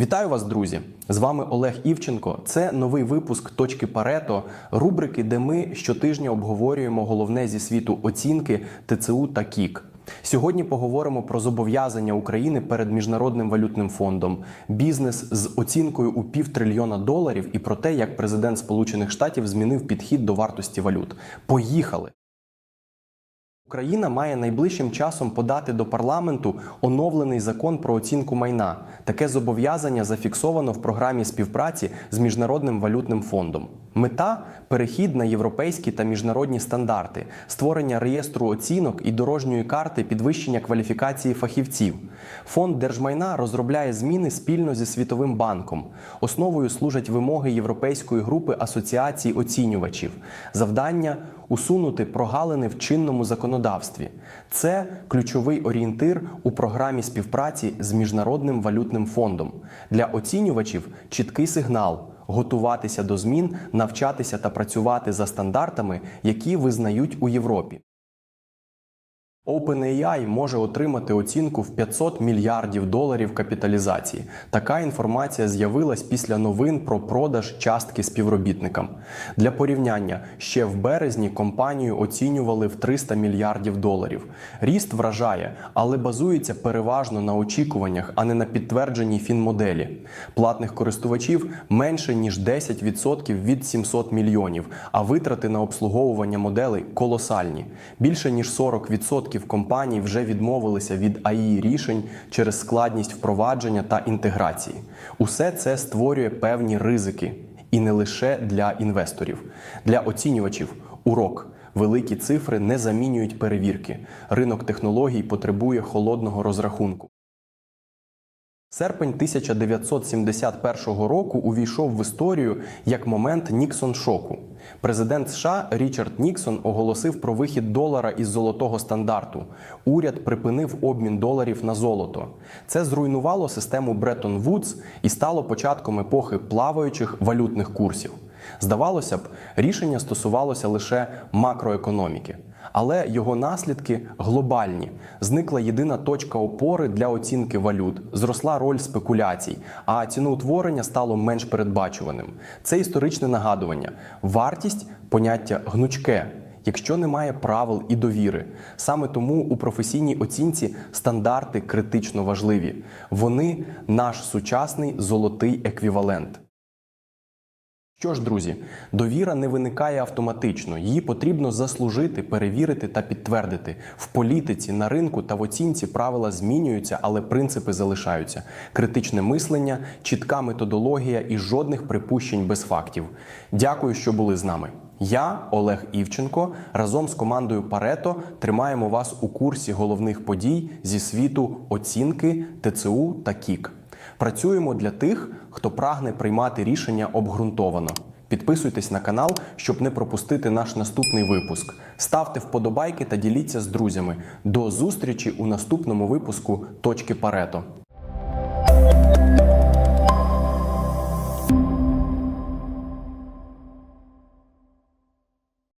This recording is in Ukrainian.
Вітаю вас, друзі! З вами Олег Івченко. Це новий випуск точки Парето, рубрики, де ми щотижня обговорюємо головне зі світу оцінки ТЦУ та КІК. Сьогодні поговоримо про зобов'язання України перед міжнародним валютним фондом, бізнес з оцінкою у півтрильйона доларів і про те, як президент Сполучених Штатів змінив підхід до вартості валют. Поїхали! Україна має найближчим часом подати до парламенту оновлений закон про оцінку майна. Таке зобов'язання зафіксовано в програмі співпраці з міжнародним валютним фондом. Мета перехід на європейські та міжнародні стандарти, створення реєстру оцінок і дорожньої карти підвищення кваліфікації фахівців. Фонд держмайна розробляє зміни спільно зі Світовим банком. Основою служать вимоги Європейської групи асоціацій оцінювачів. Завдання усунути прогалини в чинному законодавстві. Це ключовий орієнтир у програмі співпраці з міжнародним валютним фондом. Для оцінювачів чіткий сигнал. Готуватися до змін, навчатися та працювати за стандартами, які визнають у Європі. OpenAI може отримати оцінку в 500 мільярдів доларів капіталізації. Така інформація з'явилась після новин про продаж частки співробітникам. Для порівняння, ще в березні компанію оцінювали в 300 мільярдів доларів. Ріст вражає, але базується переважно на очікуваннях, а не на підтвердженій фінмоделі. Платних користувачів менше ніж 10% від 700 мільйонів, а витрати на обслуговування моделей колосальні. Більше ніж 40% компаній вже відмовилися від АІ рішень через складність впровадження та інтеграції. Усе це створює певні ризики, і не лише для інвесторів, для оцінювачів. Урок. Великі цифри не замінюють перевірки. Ринок технологій потребує холодного розрахунку. Серпень 1971 року увійшов в історію як момент Ніксон-шоку. Президент США Річард Ніксон оголосив про вихід долара із золотого стандарту. Уряд припинив обмін доларів на золото. Це зруйнувало систему Бреттон-Вудс і стало початком епохи плаваючих валютних курсів. Здавалося б, рішення стосувалося лише макроекономіки, але його наслідки глобальні. Зникла єдина точка опори для оцінки валют, зросла роль спекуляцій, а ціноутворення стало менш передбачуваним. Це історичне нагадування. Вартість поняття гнучке. Якщо немає правил і довіри, саме тому у професійній оцінці стандарти критично важливі. Вони наш сучасний золотий еквівалент. Що ж, друзі, довіра не виникає автоматично. Її потрібно заслужити, перевірити та підтвердити. В політиці, на ринку та в оцінці правила змінюються, але принципи залишаються. Критичне мислення, чітка методологія і жодних припущень без фактів. Дякую, що були з нами. Я, Олег Івченко, разом з командою Парето тримаємо вас у курсі головних подій зі світу оцінки, ТЦУ та КІК. Працюємо для тих, хто прагне приймати рішення обґрунтовано. Підписуйтесь на канал, щоб не пропустити наш наступний випуск. Ставте вподобайки та діліться з друзями. До зустрічі у наступному випуску Точки Парето.